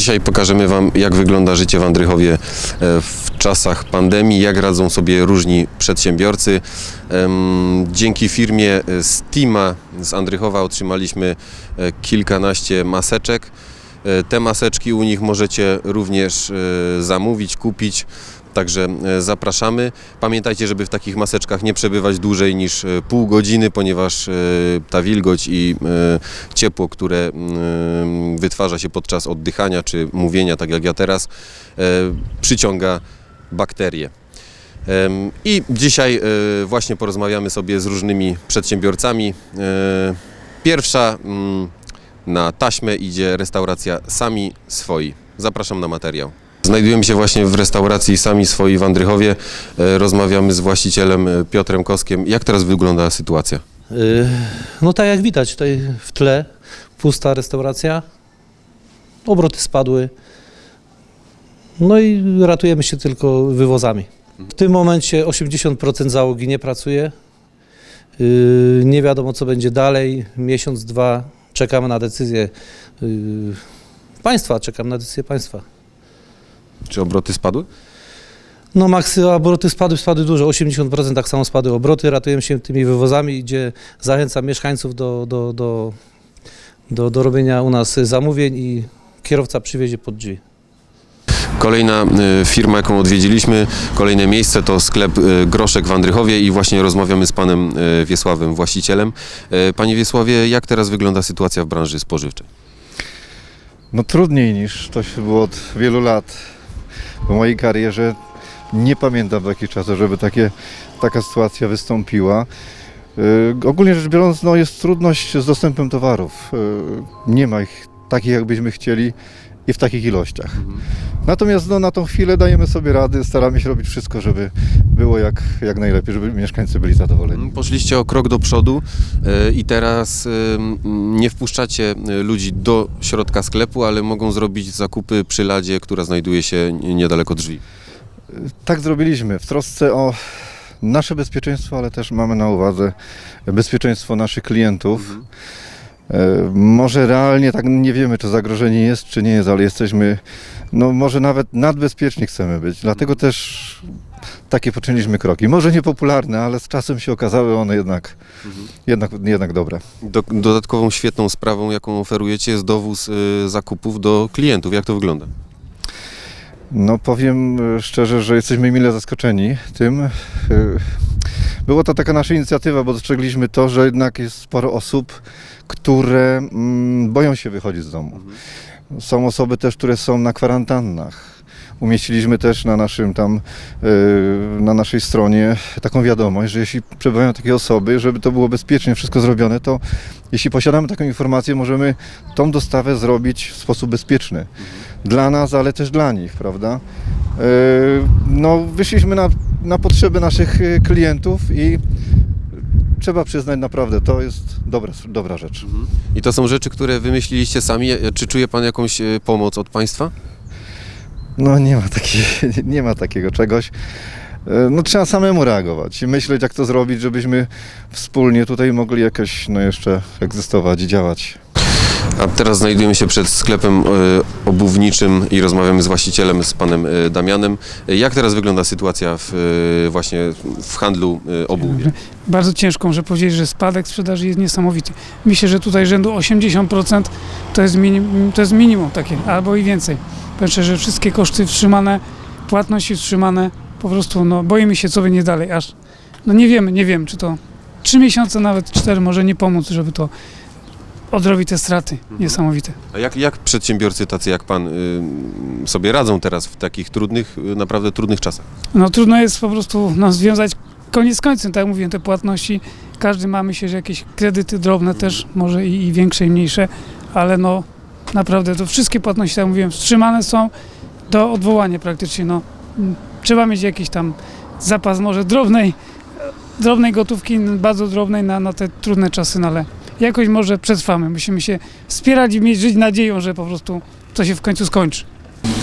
Dzisiaj pokażemy Wam, jak wygląda życie w Andrychowie e, w czasach pandemii, jak radzą sobie różni przedsiębiorcy. Dzięki firmie e, Stima z Andrychowa otrzymaliśmy e, kilkanaście maseczek. Te maseczki u nich możecie również zamówić, kupić. Także e, zapraszamy. Pamiętajcie, żeby w takich maseczkach nie przebywać dłużej niż e, pół godziny, ponieważ e, ta wilgoć i ciepło, które wytwarza się podczas oddychania czy mówienia, tak jak ja teraz, przyciąga bakterie. I dzisiaj właśnie porozmawiamy sobie z różnymi przedsiębiorcami. Pierwsza na taśmę idzie restauracja Sami Swoi. Zapraszam na materiał. Znajdujemy się właśnie w restauracji Sami Swoi w Andrychowie. E, Rozmawiamy z właścicielem e, Piotrem Koskiem. Jak teraz wygląda sytuacja? Y, No tak jak widać tutaj w tle, pusta restauracja, obroty spadły, no i ratujemy się tylko wywozami. W tym momencie 80% załogi nie pracuje, nie wiadomo co będzie dalej, miesiąc, dwa, czekamy na decyzję państwa, czekam na decyzję państwa. Czy obroty spadły? No maksy obroty spadły, spadły dużo, 80% tak samo spadły obroty, ratujemy się tymi wywozami, gdzie zachęcam mieszkańców do, do, do, do, do robienia u nas zamówień i kierowca przywiezie pod drzwi. Kolejna e, firma, jaką odwiedziliśmy, kolejne miejsce to sklep e, Groszek w Andrychowie i właśnie rozmawiamy z panem e, Wiesławem, właścicielem. Panie Wiesławie, jak teraz wygląda sytuacja w branży spożywczej? No trudniej niż to się było od wielu lat. W mojej karierze nie pamiętam takich czasów, żeby takie, taka sytuacja wystąpiła. Yy, ogólnie rzecz biorąc, no, jest trudność z dostępem towarów. Yy, nie ma ich takich, jakbyśmy chcieli i w takich ilościach. Natomiast no, na tą chwilę dajemy sobie rady, staramy się robić wszystko, żeby było jak, jak najlepiej, żeby mieszkańcy byli zadowoleni. Poszliście o krok do przodu e, i teraz e, nie wpuszczacie e, ludzi do środka sklepu, ale mogą zrobić zakupy przy ladzie, która znajduje się niedaleko drzwi. Tak zrobiliśmy w trosce o nasze bezpieczeństwo, ale też mamy na uwadze bezpieczeństwo naszych klientów. E, Może realnie tak nie wiemy, czy zagrożenie jest, czy nie jest, ale jesteśmy, no może nawet nadbezpieczni chcemy być. Dlatego też takie poczyniliśmy kroki. Może niepopularne, ale z czasem się okazały one jednak, jednak, jednak dobre. Do, dodatkową świetną sprawą, jaką oferujecie, jest dowóz e, zakupów do klientów. Jak to wygląda? No powiem e, szczerze, że jesteśmy mile zaskoczeni tym. E, Była to taka nasza inicjatywa, bo dostrzegliśmy to, że jednak jest sporo osób, które mm, boją się wychodzić z domu. Są osoby też, które są na kwarantannach. Umieściliśmy też na naszym tam, e, na naszej stronie taką wiadomość, że jeśli przebywają takie osoby, żeby to było bezpiecznie wszystko zrobione, to jeśli posiadamy taką informację, możemy tą dostawę zrobić w sposób bezpieczny. Dla nas, ale też dla nich, prawda? E, No, wyszliśmy na, na potrzeby naszych e, klientów i trzeba przyznać naprawdę, to jest dobra, dobra rzecz. I to są rzeczy, które wymyśliliście sami. E, Czy czuje pan jakąś e, pomoc od państwa? No nie ma, takiej, nie ma takiego czegoś. E, No trzeba samemu reagować i myśleć, jak to zrobić, żebyśmy wspólnie tutaj mogli jakoś no jeszcze egzystować i działać. A teraz znajdujemy się przed sklepem e, obuwniczym i rozmawiamy z właścicielem, z panem e, Damianem. Jak teraz wygląda sytuacja w, e, właśnie w handlu e, obuwie? Bardzo ciężko muszę powiedzieć, że spadek sprzedaży jest niesamowity. Myślę, że tutaj rzędu 80% to jest, minim, to jest minimum takie, albo i więcej. Szczerze, że wszystkie koszty wstrzymane, płatności wstrzymane, po prostu no, boimy się, co będzie dalej, aż no nie wiemy, nie wiem, czy to trzy miesiące, nawet cztery może nie pomóc, żeby to odrobić te straty niesamowite. A jak, jak przedsiębiorcy tacy jak pan y, sobie radzą teraz w takich trudnych, y, naprawdę trudnych czasach? No trudno jest po prostu no, związać koniec z końcem, tak jak mówiłem, te płatności. Każdy ma myślę, że jakieś kredyty drobne też, może i, i większe i mniejsze, ale no naprawdę to wszystkie płatności, tak jak mówiłem, wstrzymane są do odwołania praktycznie. No, Mm, trzeba mieć jakiś tam zapas może drobnej, drobnej gotówki, bardzo drobnej na, na te trudne czasy, no ale jakoś może przetrwamy. Musimy się wspierać i mieć, żyć nadzieją, że po prostu to się w końcu skończy.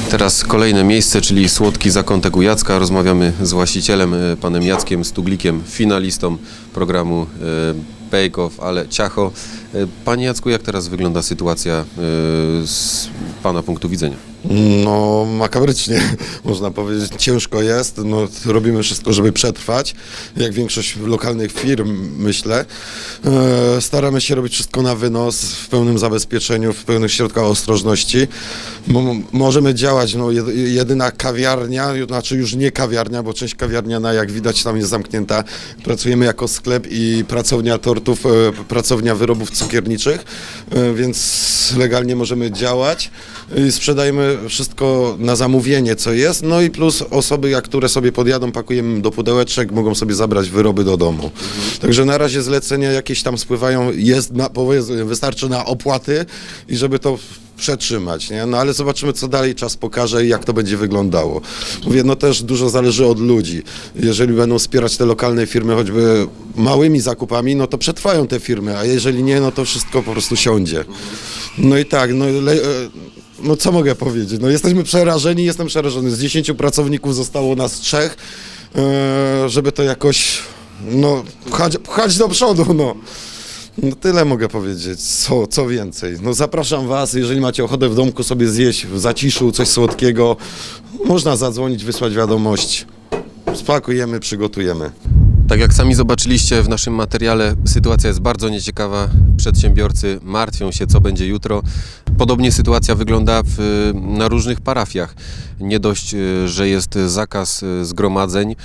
Teraz kolejne miejsce, czyli Słodki Zakątek u Jacka. Rozmawiamy z właścicielem, y, panem Jackiem Stuglikiem, finalistą programu y, Bake Off, ale ciacho. Y, Panie Jacku, jak teraz wygląda sytuacja z pana punktu widzenia? No, makabrycznie, można powiedzieć. Ciężko jest. No, robimy wszystko, żeby przetrwać. Jak większość lokalnych firm, myślę. E, staramy się robić wszystko na wynos, w pełnym zabezpieczeniu, w pełnych środkach ostrożności. Mo- możemy działać, no, jed- jedyna kawiarnia, znaczy już nie kawiarnia, bo część kawiarniana, jak widać, tam jest zamknięta. Pracujemy jako sklep i pracownia tortów, e, pracownia wyrobów cukierniczych, e, więc legalnie możemy działać. I sprzedajemy wszystko na zamówienie, co jest, no i plus osoby, jak które sobie podjadą, pakujemy do pudełeczek, mogą sobie zabrać wyroby do domu. Także na razie zlecenia jakieś tam spływają, jest na, wystarczy na opłaty i żeby to przetrzymać, nie? No ale zobaczymy, co dalej czas pokaże i jak to będzie wyglądało. Mówię, no też dużo zależy od ludzi. Jeżeli będą wspierać te lokalne firmy choćby małymi zakupami, no to przetrwają te firmy, a jeżeli nie, no to wszystko po prostu siądzie. No i tak, no, le, e, no co mogę powiedzieć? No jesteśmy przerażeni, jestem przerażony. Z 10 pracowników zostało nas trzech, e, żeby to jakoś, no, pchać, pchać do przodu, no. No tyle mogę powiedzieć, co, co więcej. No zapraszam Was, jeżeli macie ochotę w domku sobie zjeść w zaciszu coś słodkiego, można zadzwonić, wysłać wiadomość. Spakujemy, przygotujemy. Tak jak sami zobaczyliście w naszym materiale, sytuacja jest bardzo nieciekawa. Przedsiębiorcy martwią się, co będzie jutro. Podobnie sytuacja wygląda w, na różnych parafiach. Nie dość, y, że jest zakaz y, zgromadzeń, y,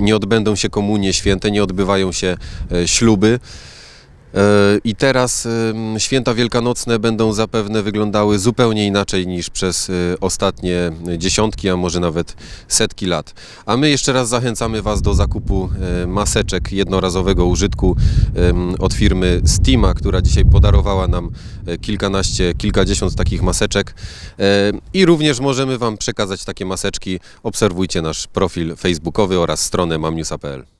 nie odbędą się komunie święte, nie odbywają się śluby. E, I teraz święta wielkanocne będą zapewne wyglądały zupełnie inaczej niż przez y, ostatnie dziesiątki, a może nawet setki lat. A my jeszcze raz zachęcamy Was do zakupu e, maseczek jednorazowego użytku od firmy Stima, która dzisiaj podarowała nam e, kilkanaście, kilkadziesiąt takich maseczek. E, I również możemy Wam przekazać takie maseczki. Obserwujcie nasz profil facebookowy oraz stronę mamnewsa.pl.